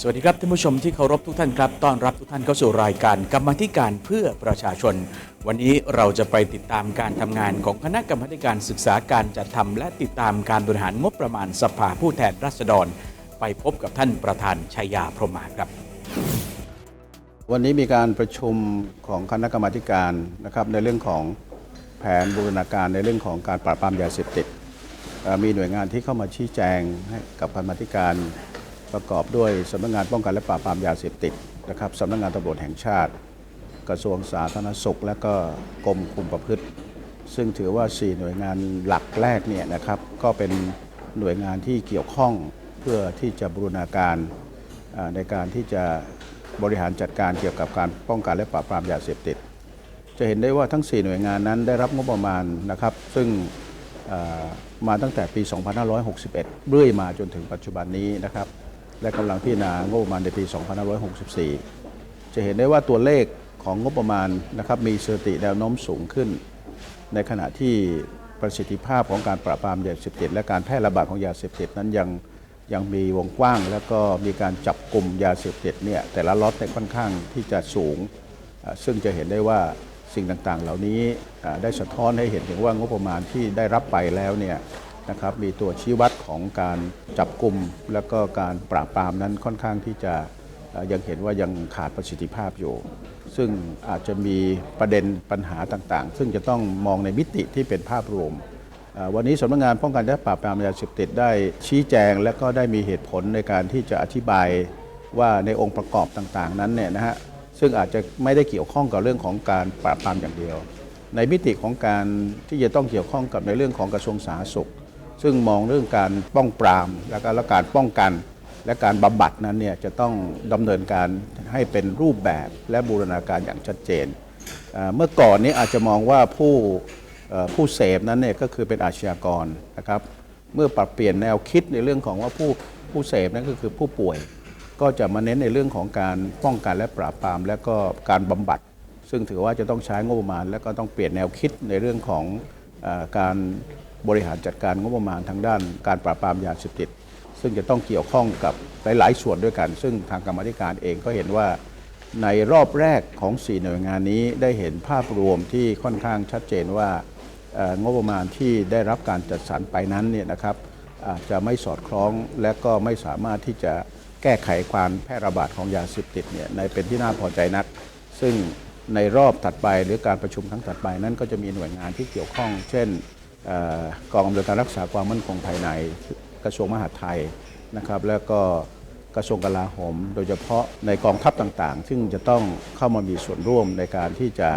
สวัสดีครับท่านผู้ชมที่เคารพทุกท่านครับต้อนรับทุกท่านเข้าสู่รายการกรรมธิการเพื่อประชาชน วันนี้เราจะไปติดตามการทำงานของคณะกรรมธิการศึกษาการจัดทำและติดตามการบริหารงบประมาณสภาผู้แทนราษฎร ไปพบกับท่านประธานชัยยาพรหมาครับ วันนี้มีการประชุมของคณะกรรมธิการนะครับในเรื่องของแผนบูรณาการในเรื่องของการปราบปรามยาเสพติดมีหน่วยงานที่เข้ามาชี้แจงให้กับคณะกรรมธิการ ประกอบด้วยสำนักงานป้องกันและปราบปรามยาเสพติดนะครับสำนักงานตำรวจแห่งชาติ กระทรวงสาธารณสุข และก็กรมคุมประพฤติ ซึ่งถือว่า 4 หน่วยงานหลักแรกเนี่ยนะครับก็เป็นหน่วยงานที่เกี่ยวข้องเพื่อที่จะบูรณาการในการที่จะบริหารจัดการเกี่ยวกับการป้องกันและปราบปรามยาเสพติด จะเห็นได้ว่าทั้ง 4 หน่วยงานนั้นได้รับงบประมาณนะครับ ซึ่งมาตั้งแต่ปี 2561 เรื่อยมาจนถึงปัจจุบันนี้นะครับ และกำลังพิจารณางบประมาณในปี 2564 จะเห็นได้ว่าตัวเลขของงบประมาณนะครับมีสถิติแนวโน้มสูงขึ้น ในขณะที่ประสิทธิภาพของการปราบปรามยาเสพติดและการแพร่ระบาดของยาเสพติดนั้นยังยังมีวงกว้าง แล้วก็มีการจับกลุ่มยาเสพติดเนี่ยแต่ละล็อตเนี่ยค่อนข้างที่จะสูง ซึ่งจะเห็นได้ว่าสิ่งต่างๆ เหล่านี้ได้สะท้อนให้เห็นถึงว่างบประมาณที่ได้รับไปแล้วเนี่ย นะครับมีตัวชี้วัดของการจับกลุ่มแล้วก็การปราบปรามนั้นค่อนข้างที่จะยังเห็นว่ายังขาดประสิทธิภาพอยู่ ซึ่งอาจจะมีประเด็นปัญหาต่างๆ ซึ่งจะต้องมองในมิติที่เป็นภาพรวม วันนี้สำนักงานป้องกันและปราบปรามยาเสพติดได้ชี้แจง และก็ได้มีเหตุผลในการที่จะอธิบายว่าในองค์ประกอบต่างๆ นั้นเนี่ยนะฮะซึ่งอาจจะไม่ได้เกี่ยวข้องกับเรื่องของการปราบปรามอย่างเดียว ในมิติของการที่จะต้องเกี่ยวข้องกับในเรื่องของกระทรวงสาธารณสุข ซึ่งมองเรื่องการป้องปราม และก็ละการป้องกัน และการบำบัดนั้นเนี่ยจะต้องดำเนินการให้เป็นรูปแบบและบูรณาการอย่างชัดเจน เมื่อก่อนนี้อาจจะมองว่าผู้ผู้เสพนั้นเนี่ยก็คือเป็นอาชญากรนะครับ เมื่อปรับเปลี่ยนแนวคิดในเรื่องของว่าผู้ผู้เสพนั้นก็คือผู้ป่วย ก็จะมาเน้นในเรื่องของการป้องกันและปราบปราม และก็การบำบัด ซึ่งถือว่าจะต้องใช้งบประมาณ และก็ต้องเปลี่ยนแนวคิดในเรื่องของอการ บริหารจัดการงบประมาณทางด้านการปราบปรามยาเสพติด ซึ่งจะต้องเกี่ยวข้องกับหลาย ๆ ส่วนด้วยกัน ซึ่งทางกรรมธิการเองก็เห็นว่าในรอบแรกของ 4 หน่วยงานนี้ได้เห็นภาพรวมที่ค่อนข้างชัดเจนว่างบประมาณที่ได้รับการจัดสรรไปนั้นเนี่ยนะครับอาจจะไม่สอดคล้องและก็ไม่สามารถที่จะแก้ไขความแพร่ระบาดของยาเสพติดเนี่ยในเป็นที่น่าพอใจนัก ซึ่งในรอบถัดไปหรือการประชุมครั้งถัดไปนั้นก็จะมีหน่วยงานที่เกี่ยวข้อง เช่น กองอำนวยการรักษาความมั่นคงภายในกระทรวงมหาดไทยนะครับ แล้วก็กระทรวงกลาโหม โดยเฉพาะในกองทัพต่างๆ ซึ่งจะต้องเข้ามามีส่วนร่วมในการที่จะ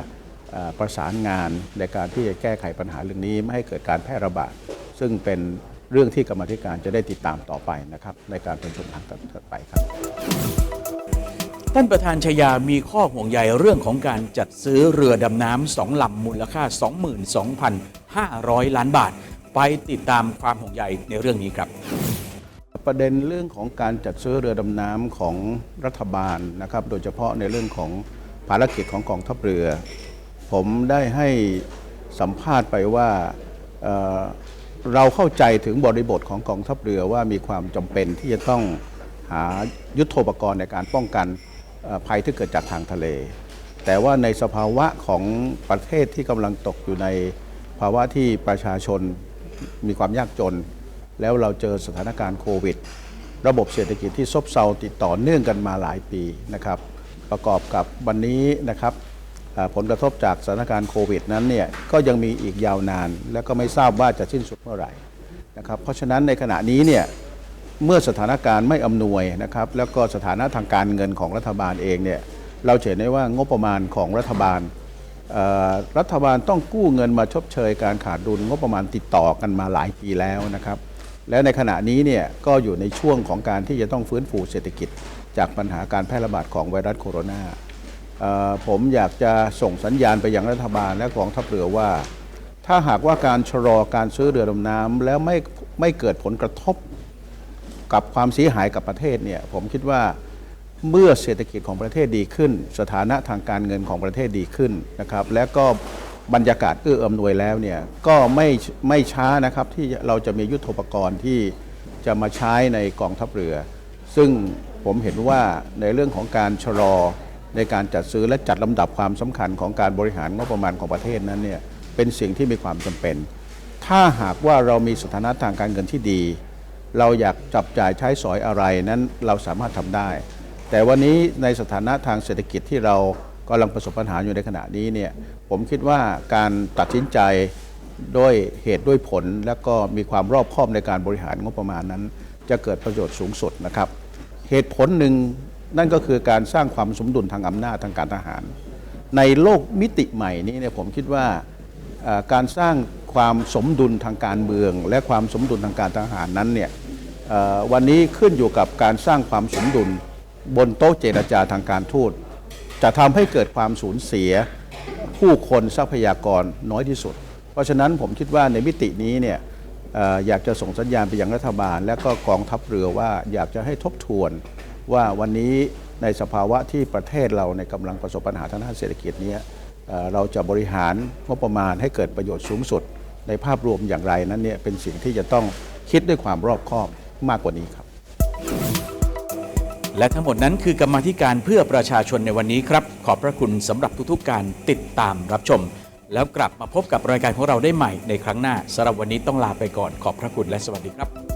ประสานงานในการที่จะแก้ไขปัญหาเรื่องนี้ไม่ให้เกิดการแพร่ระบาด ซึ่งเป็นเรื่องที่กรรมธิการจะได้ติดตามต่อไปนะครับในการประชุมครั้งถัดไปครับ ท่านประธานชยามีข้อห่วงใยเรื่องของการจัดซื้อเรือดำน้ำสองลำมูลค่า 22,500 ล้านบาท ไปติดตามความห่วงใยในเรื่องนี้ครับ ประเด็นเรื่องของการจัดซื้อเรือดำน้ำของรัฐบาลนะครับ โดยเฉพาะในเรื่องของภารกิจของกองทัพเรือ ผมได้ให้สัมภาษณ์ไปว่าเเราเข้าใจถึงบริบทของกองทัพเรือว่ามีความจำเป็นที่จะต้องหายุทโธปกรณ์ในการป้องกัน ภัยที่เกิดจากทางทะเล แต่ว่าในสภาวะของประเทศที่กำลังตกอยู่ในภาวะที่ประชาชนมีความยากจน แล้วเราเจอสถานการณ์โควิด ระบบเศรษฐกิจที่ซบเซาติดต่อเนื่องกันมาหลายปีนะครับ ประกอบกับวันนี้นะครับผลกระทบจากสถานการณ์โควิดนั้นเนี่ยก็ยังมีอีกยาวนาน และก็ไม่ทราบว่าจะสิ้นสุดเมื่อไหร่นะครับเพราะฉะนั้นในขณะนี้เนี่ย เมื่อสถานการณ์ไม่อำนวยนะครับแล้วก็สถานะทางการเงินของรัฐบาลเองเนี่ยเราเห็นได้ว่างบประมาณของรัฐบาลรัฐบาลต้องกู้เงินมาชดเชยการขาดดุลงบประมาณติดต่อกันมาหลายปีแล้วนะครับและในขณะนี้เนี่ยก็อยู่ในช่วงของการที่จะต้องฟื้นฟูเศรษฐกิจ จากปัญหาการแพร่ระบาดของไวรัสโคโรนาผมอยากจะส่งสัญญาณไปยังรัฐบาลและกองทัพเรือว่า ถ้าหากว่าการชะลอการซื้อเรือดำน้ำแล้วไม่ไม่เกิดผลกระทบ กับความเสียหายกับประเทศเนี่ยผมคิดว่าเมื่อเศรษฐกิจของประเทศดีขึ้น สถานะทางการเงินของประเทศดีขึ้นนะครับ และก็บรรยากาศเอื้ออำนวยแล้วเนี่ยก็ไม่ไม่ช้านะครับที่เราจะมียุทธปกรณ์ที่จะมาใช้ในกองทัพเรือ ซึ่งผมเห็นว่าในเรื่องของการชะลอในการจัดซื้อและจัดลำดับความสำคัญของการบริหารงบประมาณของประเทศนั้นเนี่ยเป็นสิ่งที่มีความจำเป็น ถ้าหากว่าเรามีสถานะทางการเงินที่ดี เราอยากจับจ่ายใช้สอยอะไรนั้นเราสามารถทำได้ แต่วันนี้ในสถานะทางเศรษฐกิจที่เรากำลังประสบปัญหาอยู่ในขณะนี้เนี่ยผมคิดว่าการตัดสินใจด้วยเหตุด้วยผล และก็มีความรอบคอบในการบริหารงบประมาณนั้น จะเกิดประโยชน์สูงสุดนะครับ เหตุผลหนึ่งนั่นก็คือการสร้างความสมดุลทางอำนาจทางการทหาร ในโลกมิติใหม่นี้เนี่ยผมคิดว่าการสร้าง ความสมดุลทางการเมือง และความสมดุลทางการทหารนั้นเนี่ยวันนี้ขึ้นอยู่กับการสร้างความสมดุลบนโต๊ะเจรจาทางการทูตจะทำให้เกิดความสูญเสียผู้คนทรัพยากรน้อยที่สุด เพราะฉะนั้นผมคิดว่าในมิตินี้เนี่ยออยากจะส่งสัญญาณไปยังรัฐบาล และก็กองทัพเรือว่าอยากจะให้ทบทวนว่าวันนี้ในสภาวะที่ประเทศเราในกำลังประสบปัญหาทางด้านเศรษฐกิจนี้เราจะบริหารงบประมาณให้เกิดประโยชน์สูงสุด ในภาพรวมอย่างไรนั้นเนี่ยเป็นสิ่งที่จะต้องคิดด้วยความรอบคอบมากกว่านี้ครับ และทั้งหมดนั้นคือกรรมาธิการเพื่อประชาชนในวันนี้ครับ ขอบพระคุณสำหรับทุกๆการติดตามรับชม แล้วกลับมาพบกับรายการของเราได้ใหม่ในครั้งหน้าสำหรับวันนี้ต้องลาไปก่อนขอบพระคุณและสวัสดีครับ